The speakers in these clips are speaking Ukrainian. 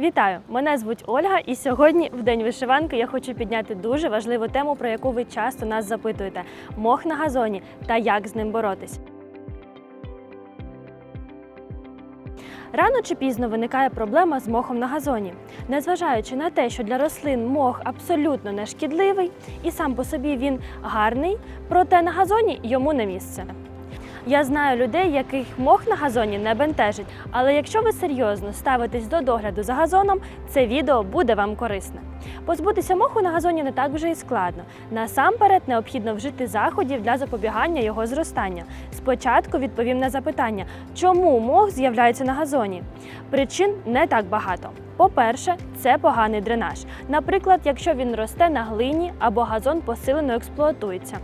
Вітаю! Мене звуть Ольга, і сьогодні, в день вишиванки, я хочу підняти дуже важливу тему, про яку ви часто нас запитуєте: мох на газоні та як з ним боротись. Рано чи пізно виникає проблема з мохом на газоні. Незважаючи на те, що для рослин мох абсолютно не шкідливий і сам по собі він гарний, проте на газоні йому не місце. Я знаю людей, яких мох на газоні не бентежить, але якщо ви серйозно ставитесь до догляду за газоном, це відео буде вам корисне. Позбутися моху на газоні не так вже і складно. Насамперед необхідно вжити заходів для запобігання його зростання. Спочатку відповім на запитання, чому мох з'являється на газоні. Причин не так багато. По-перше, це поганий дренаж. Наприклад, якщо він росте на глині або газон посилено експлуатується.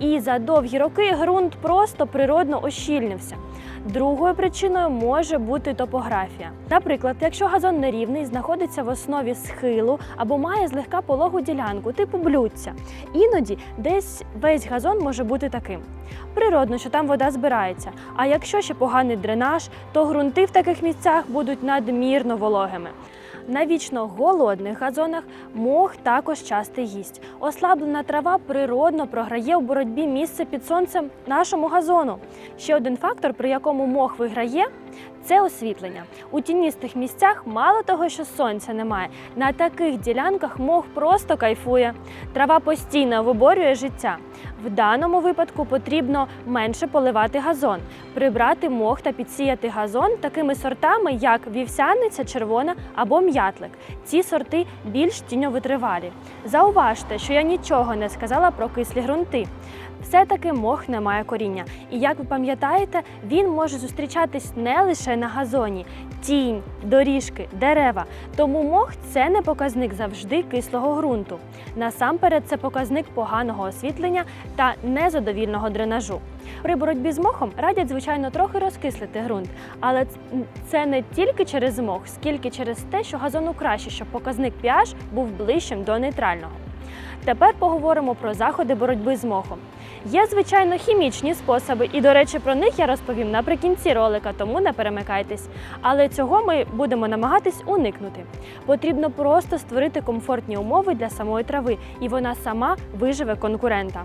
І за довгі роки ґрунт просто природно ощільнився. Другою причиною може бути топографія. Наприклад, якщо газон нерівний, знаходиться в основі схилу або має злегка пологу ділянку, типу блюдця. Іноді десь весь газон може бути таким. Природно, що там вода збирається. А якщо ще поганий дренаж, то ґрунти в таких місцях будуть надмірно вологими. На вічно голодних газонах мох також частий гість. Ослаблена трава природно програє в боротьбі місце під сонцем нашому газону. Ще один фактор, при якому мох виграє, це освітлення. У тіністих місцях мало того, що сонця немає. На таких ділянках мох просто кайфує. Трава постійно виборює життя. В даному випадку потрібно менше поливати газон, прибрати мох та підсіяти газон такими сортами, як вівсяниця, червона або м'ятлик. Ці сорти більш тіньовитривалі. Зауважте, що я нічого не сказала про кислі ґрунти. Все-таки мох не має коріння. І як ви пам'ятаєте, він може зустрічатись не лише на газоні, тінь, доріжки, дерева. Тому мох це не показник завжди кислого ґрунту. Насамперед, це показник поганого освітлення та незадовільного дренажу. При боротьбі з мохом радять, звичайно, трохи розкислити ґрунт, але це не тільки через мох, скільки через те, що газону краще, щоб показник pH був ближчим до нейтрального. Тепер поговоримо про заходи боротьби з мохом. Є, звичайно, хімічні способи, і, до речі, про них я розповім наприкінці ролика, тому не перемикайтесь. Але цього ми будемо намагатись уникнути. Потрібно просто створити комфортні умови для самої трави, і вона сама виживе конкурента.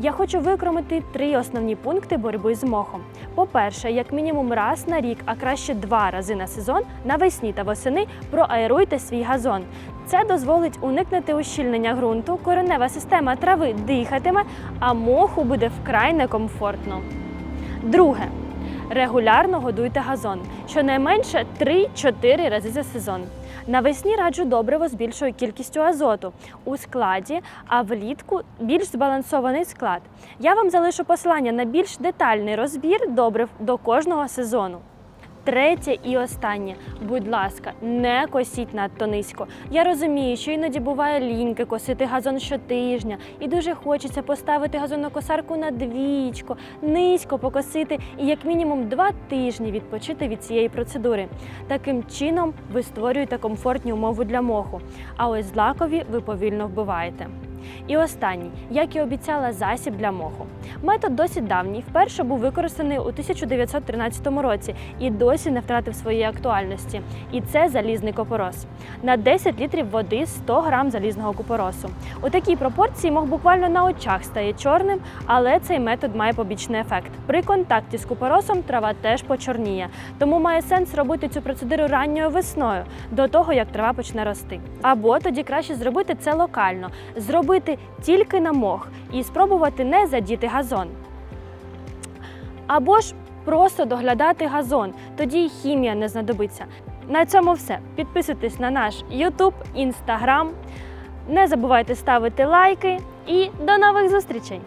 Я хочу викромити три основні пункти боротьби з мохом. По-перше, як мінімум раз на рік, а краще два рази на сезон, навесні та восени проаеруйте свій газон. Це дозволить уникнути ущільнення ґрунту, коренева система трави дихатиме, а моху буде вкрай некомфортно. Друге. Регулярно годуйте газон, щонайменше 3-4 рази за сезон. Навесні раджу добриво з більшою кількістю азоту у складі, а влітку більш збалансований склад. Я вам залишу посилання на більш детальний розбір добрив до кожного сезону. Третє і останнє, будь ласка, не косіть надто низько. Я розумію, що іноді буває ліньки косити газон щотижня, і дуже хочеться поставити газонокосарку на двічко, низько покосити і як мінімум два тижні відпочити від цієї процедури. Таким чином ви створюєте комфортні умови для моху. А ось злакові ви повільно вбиваєте. І останній, як і обіцяла, засіб для моху. Метод досить давній. Вперше був використаний у 1913 році і досі не втратив своєї актуальності. І це залізний купорос. На 10 літрів води 100 грам залізного купоросу. У такій пропорції мох буквально на очах стає чорним, але цей метод має побічний ефект. При контакті з купоросом трава теж почорніє. Тому має сенс робити цю процедуру ранньою весною, до того як трава почне рости. Або тоді краще зробити це локально, зробити тільки на мох і спробувати не задіти газон. Або ж просто доглядати газон, тоді й хімія не знадобиться. На цьому все. Підписуйтесь на наш YouTube, Instagram. Не забувайте ставити лайки і до нових зустрічей!